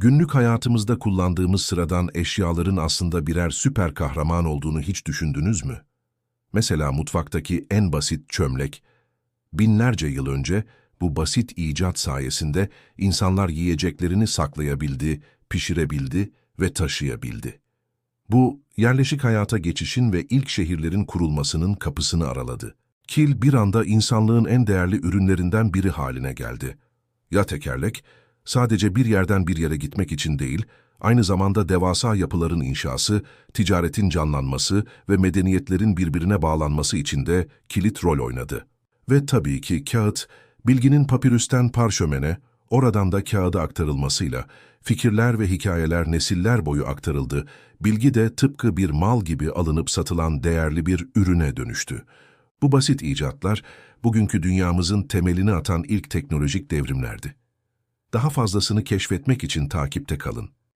Günlük hayatımızda kullandığımız sıradan eşyaların aslında birer süper kahraman olduğunu hiç düşündünüz mü? Mesela mutfaktaki en basit çömlek. Binlerce yıl önce bu basit icat sayesinde insanlar yiyeceklerini saklayabildi, pişirebildi ve taşıyabildi. Bu, yerleşik hayata geçişin ve ilk şehirlerin kurulmasının kapısını araladı. Kil bir anda insanlığın en değerli ürünlerinden biri haline geldi. Ya tekerlek, sadece bir yerden bir yere gitmek için değil, aynı zamanda devasa yapıların inşası, ticaretin canlanması ve medeniyetlerin birbirine bağlanması için de kilit rol oynadı. Ve tabii ki kağıt, bilginin papirüsten parşömene, oradan da kağıda aktarılmasıyla fikirler ve hikayeler nesiller boyu aktarıldı, bilgi de tıpkı bir mal gibi alınıp satılan değerli bir ürüne dönüştü. Bu basit icatlar, bugünkü dünyamızın temelini atan ilk teknolojik devrimlerdi. Daha fazlasını keşfetmek için takipte kalın.